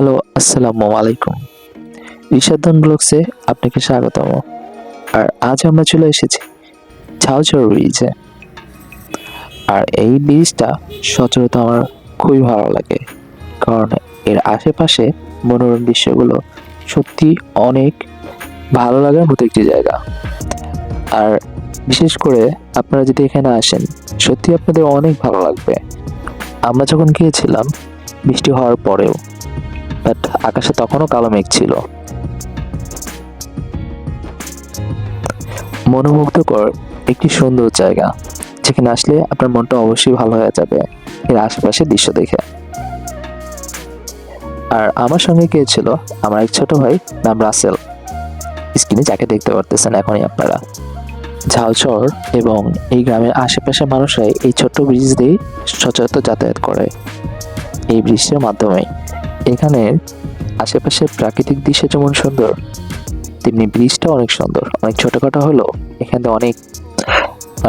Hello, আসসালামু আলাইকুম। ঋষাদন ব্লগসে আপনাকে স্বাগতম। আর আজ আমরা চলে এসেছি ঝাউঝাউ ব্রিজে আর এই ব্রিজটা সচরাচর আমার খুবই ভালো লাগে। কারণ এর আশেপাশে মনোরম দৃশ্যগুলো সত্যি অনেক ভালো লাগার মতো একটি জায়গা। আর বিশেষ করে আপনারা যদি এখানে আসেন, সত্যি আপনাদের অনেক ভালো লাগবে। আমরা যখন গিয়েছিলাম, বৃষ্টি হওয়ার পরেও বাট আকাশে তখনও কালো মেঘ ছিল। মনোমুগ্ধকর একটি সুন্দর জায়গা, যেখানে আসলে আপনার মনটা অবশ্যই ভালো হয়ে যাবে এর আশেপাশে দৃশ্য দেখে। আর আমার সঙ্গে কে ছিল? আমার এক ছোট ভাই নাম রাসেল। স্ক্রিনে যাকে দেখতে পারতেছেন এখনই আপনারা। ঝাউচর এবং এই গ্রামের আশেপাশের মানুষরাই এই ছোট্ট ব্রিজ দিয়ে সচরাচর যাতায়াত করে। এই ব্রিজের মাধ্যমে। এখানের আশেপাশের প্রাকৃতিক দৃশ্য যেমন সুন্দর, তেমনি ব্রিজটা অনেক সুন্দর। অনেক ছোটখাটো হলো এখানে অনেক।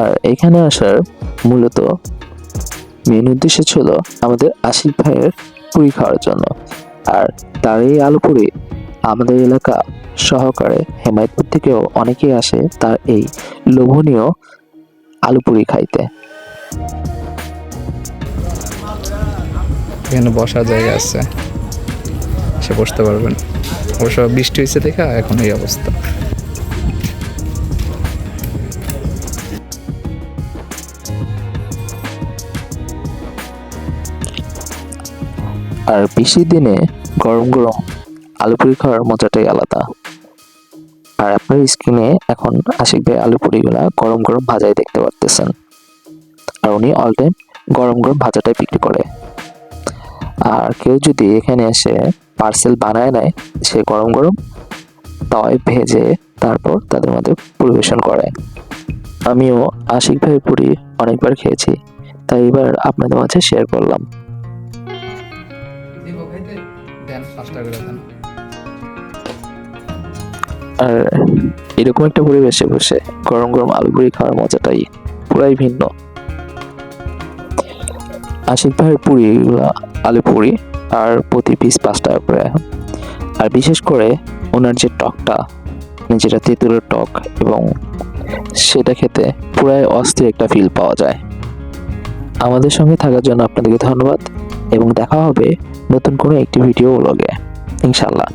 আর এখানে আসার মূলত মেন উদ্দেশ্য ছিল আমাদের আশিক ভাইয়ের পুরি খাওয়ার জন্য। আর তার এই আলু পুরি আমাদের এলাকা সহকারে হেমায়তপুর থেকেও অনেকেই আসে তার এই লোভনীয় আলু পুরি খাইতে। এখানে বসার জায়গা আছে। সে বসতে পারবেন। অবশ্য বৃষ্টি হয়েছে দেখা এখন এই অবস্থা। আর বৃষ্টির দিনে গরম গরম আলু পুরি খাওয়ার মজাটাই আলাদা। আর আপনার স্ক্রিনে এখন আশিক ভাই আলু পুরিগুলা গরম গরম ভাজাই দেখতে পারতেছেন। আর উনি অল টাইম গরম গরম ভাজাটাই বিক্রি করে। আর কেউ যদি এখানে এসে পার্সেল বানায় নেয় সে গরম গরম তাওয়ায় ভেজে তারপর তাদের মধ্যে পরিবেশন করে। আমিও আশিক ভাইয়ের পুরি অনেকবার খেয়েছি তাই এবার আপনাদের মাঝে শেয়ার করলাম। আর এরকম একটা পরিবেশে বসে গরম গরম আলু পুরি খাওয়ার মজাটাই পুরাই ভিন্ন। আশিক ভাইয়ের পুরিগুলা আলু পুরি আর প্রতি পিস পাঁচ টাকা করে। আর বিশেষ করে ওনার যে টকটা যেটা তেঁতুলের টক এবং সেটা খেতে পুরাই অস্থির একটা ফিল পাওয়া যায়। আমাদের সঙ্গে থাকার জন্য আপনাদেরকে ধন্যবাদ এবং দেখা হবে নতুন কোনো একটি ভিডিও ব্লগে ইনশাল্লাহ